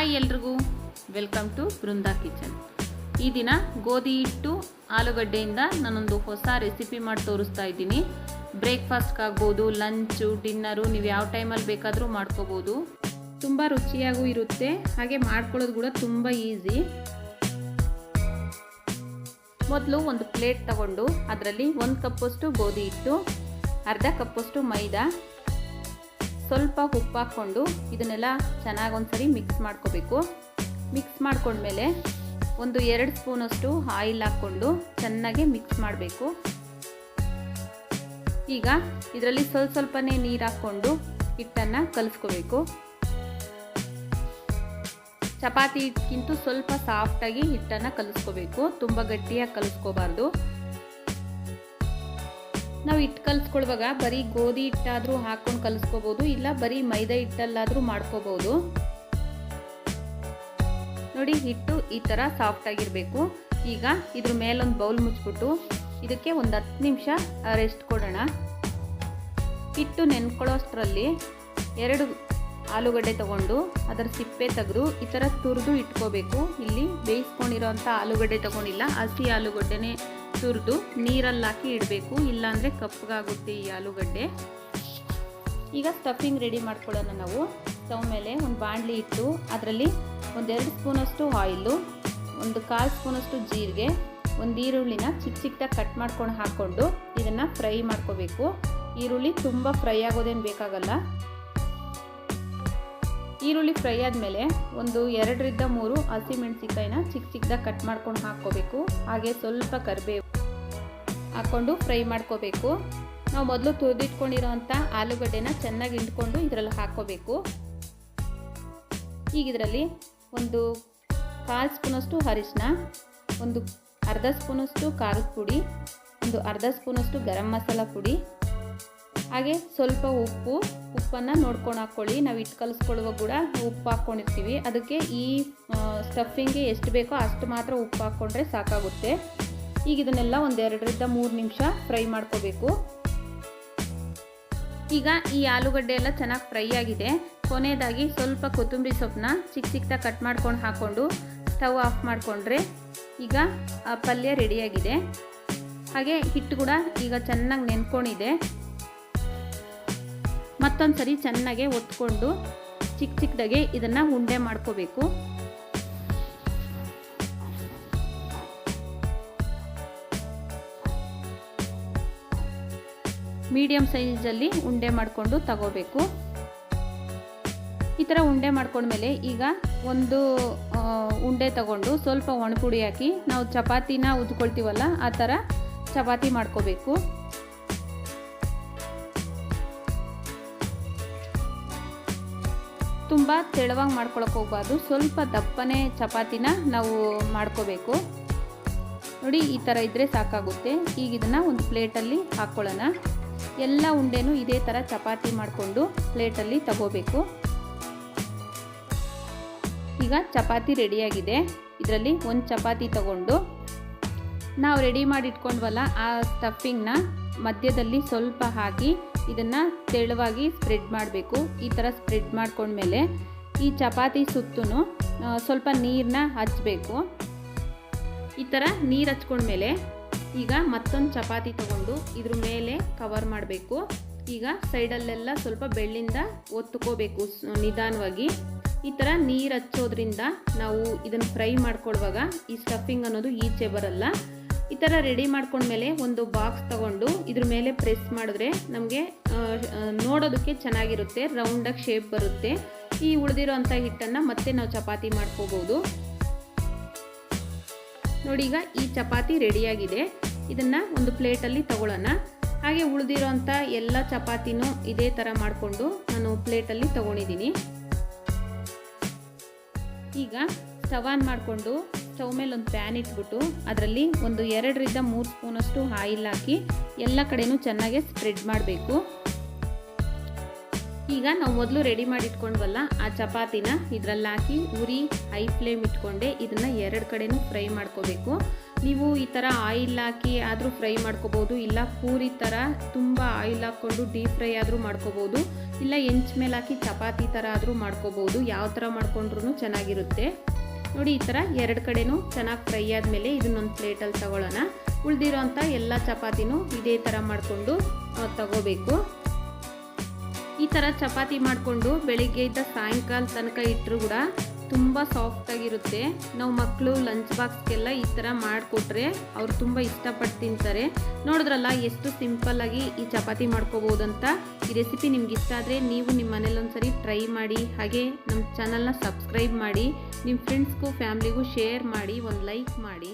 Hi ಎಲ್ರಿಗೂ. Welcome to Brinda kitchen ಈ ದಿನ ಗೋಧಿ ಹಿಟ್ಟು, ಆಲೂಗಡ್ಡೆಯಿಂದ ನಾನೊಂದು ಹೊಸ ರೆಸಿಪಿ ಮಾಡಿ ತೋರಿಸ್ತಾ ಇದ್ದೀನಿ. ಬ್ರೇಕ್ಫಾಸ್ಟ್ಗಾಗ್ಬೋದು ಲಂಚು ಡಿನ್ನರು ನೀವು ಯಾವ ಟೈಮಲ್ಲಿ ಬೇಕಾದರೂ ಮಾಡ್ಕೋಬೋದು. ತುಂಬ ರುಚಿಯಾಗೂ ಇರುತ್ತೆ. ಹಾಗೆ ಮಾಡ್ಕೊಳ್ಳೋದು ಕೂಡ ತುಂಬ ಈಸಿ ಮೊದಲು ಒಂದು ಪ್ಲೇಟ್ ತಗೊಂಡು, ಅದರಲ್ಲಿ ಒಂದು ಕಪ್ಪಷ್ಟು ಗೋಧಿ ಹಿಟ್ಟು, ಅರ್ಧ ಕಪ್ಪಷ್ಟು ಮೈದಾ ಸ್ವಲ್ಪ ಉಪ್ಪು ಹಾಕ್ಕೊಂಡು ಇದನ್ನೆಲ್ಲ ಚೆನ್ನಾಗಿ ಒಂದ್ಸರಿ ಮಿಕ್ಸ್ ಮಾಡ್ಕೋಬೇಕು. ಮಿಕ್ಸ್ ಮಾಡ್ಕೊಂಡ್ಮೇಲೆ ಒಂದು ಎರಡು ಸ್ಪೂನಷ್ಟು ಆಯಿಲ್ ಹಾಕ್ಕೊಂಡು ಚೆನ್ನಾಗಿ ಮಿಕ್ಸ್ ಮಾಡಬೇಕು. ಈಗ ಇದರಲ್ಲಿ ಸ್ವಲ್ಪ ಸ್ವಲ್ಪನೇ ನೀರು ಹಾಕ್ಕೊಂಡು ಹಿಟ್ಟನ್ನು ಕಲಿಸ್ಕೋಬೇಕು. ಚಪಾತಿ ಹಿಟ್ಟಿಗಿಂತ ಸ್ವಲ್ಪ ಸಾಫ್ಟಾಗಿ ಹಿಟ್ಟನ್ನು ಕಲಿಸ್ಕೋಬೇಕು. ತುಂಬ ಗಟ್ಟಿಯಾಗಿ ಕಲಿಸ್ಕೋಬಾರ್ದು. ನಾವು ಹಿಟ್ಟು ಕಲಿಸ್ಕೊಳ್ವಾಗ ಬರೀ ಗೋಧಿ ಹಿಟ್ಟಾದರೂ ಹಾಕ್ಕೊಂಡು ಕಲಿಸ್ಕೋಬೋದು, ಇಲ್ಲ ಬರೀ ಮೈದಾ ಹಿಟ್ಟಲ್ಲಾದರೂ ಮಾಡ್ಕೋಬೋದು. ನೋಡಿ, ಹಿಟ್ಟು ಈ ಥರ ಸಾಫ್ಟ್ ಆಗಿರಬೇಕು. ಈಗ ಇದ್ರ ಮೇಲೊಂದು ಬೌಲ್ ಮುಚ್ಚಿಬಿಟ್ಟು ಇದಕ್ಕೆ ಒಂದು ಹತ್ತು ನಿಮಿಷ ರೆಸ್ಟ್ ಕೊಡೋಣ. ಹಿಟ್ಟು ನೆನ್ಕೊಳ್ಳೋಷ್ಟರಲ್ಲಿ ಎರಡು ಆಲೂಗಡ್ಡೆ ತಗೊಂಡು ಅದರ ಸಿಪ್ಪೆ ತೆಗೆದು ಈ ಥರ ತುರಿದು ಇಟ್ಕೋಬೇಕು. ಇಲ್ಲಿ ಬೇಯಿಸ್ಕೊಂಡಿರೋಂಥ ಆಲೂಗಡ್ಡೆ ತಗೊಂಡಿಲ್ಲ, ಹಸಿ ಆಲೂಗಡ್ಡೆನೇ ತುರಿದು ನೀರಲ್ಲಿ ಹಾಕಿ ಇಡಬೇಕು, ಇಲ್ಲಾಂದರೆ ಕಪ್ಪಗಾಗುತ್ತೆ ಈ ಆಲೂಗಡ್ಡೆ. ಈಗ ಸ್ಟಫಿಂಗ್ ರೆಡಿ ಮಾಡ್ಕೊಳ್ಳೋಣ ನಾವು. ಸ್ಟವ್ ಮೇಲೆ ಒಂದು ಬಾಣಲಿ ಇಟ್ಟು ಅದರಲ್ಲಿ ಒಂದೆರಡು ಸ್ಪೂನಷ್ಟು ಆಯಿಲು, ಒಂದು ಕಾಲು ಸ್ಪೂನಷ್ಟು ಜೀರಿಗೆ, ಒಂದು ಈರುಳ್ಳಿನ ಚಿಕ್ಕ ಚಿಕ್ಕದಾಗಿ ಕಟ್ ಮಾಡ್ಕೊಂಡು ಹಾಕ್ಕೊಂಡು ಇದನ್ನು ಫ್ರೈ ಮಾಡ್ಕೋಬೇಕು. ಈರುಳ್ಳಿ ತುಂಬ ಫ್ರೈ ಆಗೋದೇನು ಬೇಕಾಗಲ್ಲ. ಈರುಳ್ಳಿ ಫ್ರೈ ಆದಮೇಲೆ ಒಂದು ಎರಡರಿಂದ ಮೂರು ಹಸಿಮೆಣಸಿಕಾಯಿನ ಚಿಕ್ಕ ಚಿಕ್ಕದಾಗಿ ಕಟ್ ಮಾಡ್ಕೊಂಡು ಹಾಕ್ಕೋಬೇಕು. ಹಾಗೆ ಸ್ವಲ್ಪ ಕರಿಬೇವು ಹಾಕ್ಕೊಂಡು ಫ್ರೈ ಮಾಡ್ಕೋಬೇಕು. ನಾವು ಮೊದಲು ತುರಿದಿಟ್ಕೊಂಡಿರೋವಂಥ ಆಲೂಗಡ್ಡೆನ ಚೆನ್ನಾಗಿ ಹಿಂಡ್ಕೊಂಡು ಇದರಲ್ಲಿ ಹಾಕ್ಕೋಬೇಕು. ಈಗ ಇದರಲ್ಲಿ ಒಂದು ಕಾಲು ಸ್ಪೂನಷ್ಟು ಅರಿಶಿನ ಒಂದು ಅರ್ಧ ಸ್ಪೂನಷ್ಟು ಖಾರದ ಪುಡಿ, ಒಂದು ಅರ್ಧ ಸ್ಪೂನಷ್ಟು ಗರಂ ಮಸಾಲ ಪುಡಿ ಹಾಗೆ ಸ್ವಲ್ಪ ಉಪ್ಪು, ಉಪ್ಪನ್ನು ನೋಡ್ಕೊಂಡು ಹಾಕ್ಕೊಳ್ಳಿ ನಾವು ಇಟ್ಟು ಕಲಿಸ್ಕೊಳ್ಳುವಾಗ ಕೂಡ ಉಪ್ಪು ಹಾಕ್ಕೊಂಡಿರ್ತೀವಿ ಅದಕ್ಕೆ ಈ ಸ್ಟಫಿಂಗ್ಗೆ ಎಷ್ಟು ಬೇಕೋ ಅಷ್ಟು ಮಾತ್ರ ಉಪ್ಪು ಹಾಕ್ಕೊಂಡ್ರೆ ಸಾಕಾಗುತ್ತೆ. ಈಗ ಇದನ್ನೆಲ್ಲ ಒಂದು ಎರಡರಿಂದ ಮೂರು ನಿಮಿಷ ಫ್ರೈ ಮಾಡ್ಕೋಬೇಕು. ಈಗ ಈ ಆಲೂಗಡ್ಡೆ ಎಲ್ಲ ಚೆನ್ನಾಗಿ ಫ್ರೈ ಆಗಿದೆ. ಕೊನೆಯದಾಗಿ ಸ್ವಲ್ಪ ಕೊತ್ತಂಬರಿ ಸೊಪ್ಪನ್ನ ಚಿಕ್ಕ ಚಿಕ್ಕದಾಗಿ ಕಟ್ ಮಾಡ್ಕೊಂಡು ಹಾಕ್ಕೊಂಡು ಸ್ಟವ್ ಆಫ್ ಮಾಡಿಕೊಂಡ್ರೆ ಈಗ ಪಲ್ಯ ರೆಡಿಯಾಗಿದೆ ಹಾಗೆ ಹಿಟ್ಟು ಕೂಡ ಈಗ ಚೆನ್ನಾಗಿ ನೆನ್ಕೊಂಡಿದೆ. ಮತ್ತೊಂದು ಸರಿ ಚೆನ್ನಾಗೆ ಒತ್ಕೊಂಡು ಚಿಕ್ಕ ಚಿಕ್ಕದಾಗೆ ಇದನ್ನು ಉಂಡೆ ಮಾಡ್ಕೋಬೇಕು. ಮೀಡಿಯಮ್ ಸೈಜಲ್ಲಿ ಉಂಡೆ ಮಾಡಿಕೊಂಡು ತಗೋಬೇಕು. ಈ ಥರ ಉಂಡೆ ಮಾಡ್ಕೊಂಡ್ಮೇಲೆ ಈಗ ಒಂದು ಉಂಡೆ ತಗೊಂಡು ಸ್ವಲ್ಪ ಒಣಪುಡಿ ಹಾಕಿ ನಾವು ಚಪಾತಿನ ಉದ್ಕೊಳ್ತೀವಲ್ಲ, ಆ ಥರ ಚಪಾತಿ ಮಾಡ್ಕೋಬೇಕು. ತುಂಬ ತೆಳುವಾಗಿ ಮಾಡ್ಕೊಳಕ್ಕೆ ಹೋಗ್ಬಾರ್ದು. ಸ್ವಲ್ಪ ದಪ್ಪನೆ ಚಪಾತಿನ ನಾವು ಮಾಡ್ಕೋಬೇಕು. ನೋಡಿ, ಈ ಥರ ಇದ್ದರೆ ಸಾಕಾಗುತ್ತೆ. ಈಗ ಇದನ್ನು ಒಂದು ಪ್ಲೇಟಲ್ಲಿ ಹಾಕ್ಕೊಳ್ಳೋಣ ಎಲ್ಲ ಉಂಡೆನೂ ಇದೇ ಥರ ಚಪಾತಿ ಮಾಡಿಕೊಂಡು ಪ್ಲೇಟಲ್ಲಿ ತಗೋಬೇಕು. ಈಗ ಚಪಾತಿ ರೆಡಿಯಾಗಿದೆ. ಇದರಲ್ಲಿ ಒಂದು ಚಪಾತಿ ತಗೊಂಡು ನಾವು ರೆಡಿ ಮಾಡಿ ಇಟ್ಕೊಂಡ್ವಲ್ಲ ಆ ಸ್ಟಫಿಂಗ್ನ ಮಧ್ಯದಲ್ಲಿ ಸ್ವಲ್ಪ ಹಾಕಿ ಇದನ್ನು ತೆಳುವಾಗಿ ಸ್ಪ್ರೆಡ್ ಮಾಡಬೇಕು. ಈ ಥರ ಸ್ಪ್ರೆಡ್ ಮಾಡ್ಕೊಂಡ್ಮೇಲೆ ಈ ಚಪಾತಿ ಸುತ್ತೂ ಸ್ವಲ್ಪ ನೀರನ್ನ ಹಚ್ಚಬೇಕು ಈ ಥರ ನೀರು ಹಚ್ಕೊಂಡ್ಮೇಲೆ ಈಗ ಮತ್ತೊಂದು ಚಪಾತಿ ತಗೊಂಡು ಇದ್ರ ಮೇಲೆ ಕವರ್ ಮಾಡಬೇಕು. ಈಗ ಸೈಡಲ್ಲೆಲ್ಲ ಸ್ವಲ್ಪ ಬೆಳ್ಳಿಂದ ಒತ್ತುಕೋಬೇಕು ನಿಧಾನವಾಗಿ. ಈ ಥರ ನೀರು ಹಚ್ಚೋದ್ರಿಂದ ನಾವು ಇದನ್ನು ಫ್ರೈ ಮಾಡ್ಕೊಳ್ಳುವಾಗ ಈ ಸ್ಟಫಿಂಗ್ ಅನ್ನೋದು ಈಚೆ ಬರಲ್ಲ. ಈ ಥರ ರೆಡಿ ಮಾಡ್ಕೊಂಡ್ಮೇಲೆ ಒಂದು ಬಾಕ್ಸ್ ತಗೊಂಡು ಇದ್ರ ಮೇಲೆ ಪ್ರೆಸ್ ಮಾಡಿದ್ರೆ ನಮಗೆ ನೋಡೋದಕ್ಕೆ ಚೆನ್ನಾಗಿರುತ್ತೆ ರೌಂಡಾಗಿ ಶೇಪ್ ಬರುತ್ತೆ. ಈ ಉಳಿದಿರೋ ಅಂಥ ಹಿಟ್ಟನ್ನು ಮತ್ತೆ ನಾವು ಚಪಾತಿ ಮಾಡ್ಕೋಬೋದು. ನೋಡಿ ಈಗ ಈ ಚಪಾತಿ ರೆಡಿಯಾಗಿದೆ ಇದನ್ನು ಒಂದು ಪ್ಲೇಟಲ್ಲಿ ತಗೊಳ್ಳೋಣ. ಹಾಗೆ ಉಳಿದಿರೋ ಅಂಥ ಎಲ್ಲ ಚಪಾತಿನೂ ಇದೇ ಥರ ಮಾಡಿಕೊಂಡು ನಾನು ಪ್ಲೇಟಲ್ಲಿ ತಗೊಂಡಿದ್ದೀನಿ. ಈಗ ಸವಾನ್ ಮಾಡಿಕೊಂಡು ಸ್ಟವ್ ಮೇಲೆ ಒಂದು ಪ್ಯಾನ್ ಇಟ್ಬಿಟ್ಟು ಅದರಲ್ಲಿ ಒಂದು ಎರಡರಿಂದ ಮೂರು ಸ್ಪೂನಷ್ಟು ಆಯಿಲ್ ಹಾಕಿ ಎಲ್ಲ ಕಡೆನೂ ಚೆನ್ನಾಗಿ ಸ್ಪ್ರೆಡ್ ಮಾಡಬೇಕು. ಈಗ ನಾವು ಮೊದಲು ರೆಡಿ ಮಾಡಿ ಇಟ್ಕೊಂಡ್ವಲ್ಲ ಆ ಚಪಾತಿನ ಇದರಲ್ಲಿ ಹಾಕಿ ಉರಿ ಹೈ ಫ್ಲೇಮ್ ಇಟ್ಕೊಂಡೆ ಇದನ್ನು ಎರಡು ಕಡೆನೂ ಫ್ರೈ ಮಾಡ್ಕೋಬೇಕು. ನೀವು ಈ ಥರ ಆಯಿಲ್ ಹಾಕಿ ಆದರೂ ಫ್ರೈ ಮಾಡ್ಕೋಬೋದು ಇಲ್ಲ ಪೂರಿ ಥರ ತುಂಬ ಆಯಿಲ್ ಹಾಕ್ಕೊಂಡು ಡೀಪ್ ಫ್ರೈ ಆದರೂ ಮಾಡ್ಕೋಬೋದು ಇಲ್ಲ ಹೆಂಚ್ ಮೇಲೆ ಹಾಕಿ ಚಪಾತಿ ಥರ ಆದರೂ ಮಾಡ್ಕೋಬೋದು ಯಾವ ಥರ ಮಾಡ್ಕೊಂಡ್ರೂ ಚೆನ್ನಾಗಿರುತ್ತೆ. ನೋಡಿ, ಈ ಥರ ಎರಡು ಕಡೆನೂ ಚೆನ್ನಾಗಿ ಫ್ರೈ ಆದಮೇಲೆ ಇದನ್ನೊಂದು ಪ್ಲೇಟಲ್ಲಿ ತಗೊಳ್ಳೋಣ. ಉಳಿದಿರೋಂಥ ಎಲ್ಲ ಚಪಾತಿನೂ ಇದೇ ಥರ ಮಾಡಿಕೊಂಡು ತಗೋಬೇಕು. ಈ ಥರ ಚಪಾತಿ ಮಾಡಿಕೊಂಡು ಬೆಳಿಗ್ಗೆಯಿಂದ ಸಾಯಂಕಾಲ ತನಕ ಇಟ್ಟರು ಕೂಡ ತುಂಬ ಸಾಫ್ಟಾಗಿರುತ್ತೆ ನಾವು ಮಕ್ಕಳು ಲಂಚ್ ಬಾಕ್ಸ್ಗೆಲ್ಲ ಈ ಥರ ಮಾಡಿಕೊಟ್ರೆ ಅವ್ರು ತುಂಬ ಇಷ್ಟಪಟ್ಟು ತಿಂತಾರೆ. ನೋಡಿದ್ರಲ್ಲ ಎಷ್ಟು ಸಿಂಪಲ್ಲಾಗಿ ಈ ಚಪಾತಿ ಮಾಡ್ಕೋಬೋದಂತ? ಈ ರೆಸಿಪಿ ನಿಮ್ಗೆ ಇಷ್ಟ ಆದರೆ ನೀವು ನಿಮ್ಮ ಮನೇಲಿ ಒಂದ್ಸರಿ ಟ್ರೈ ಮಾಡಿ, ಹಾಗೆ ನಮ್ಮ ಚಾನಲ್ನ ಸಬ್ಸ್ಕ್ರೈಬ್ ಮಾಡಿ ನಿಮ್ಮ ಫ್ರೆಂಡ್ಸ್ಗೂ ಫ್ಯಾಮ್ಲಿಗೂ ಶೇರ್ ಮಾಡಿ, ಒಂದು ಲೈಕ್ ಮಾಡಿ.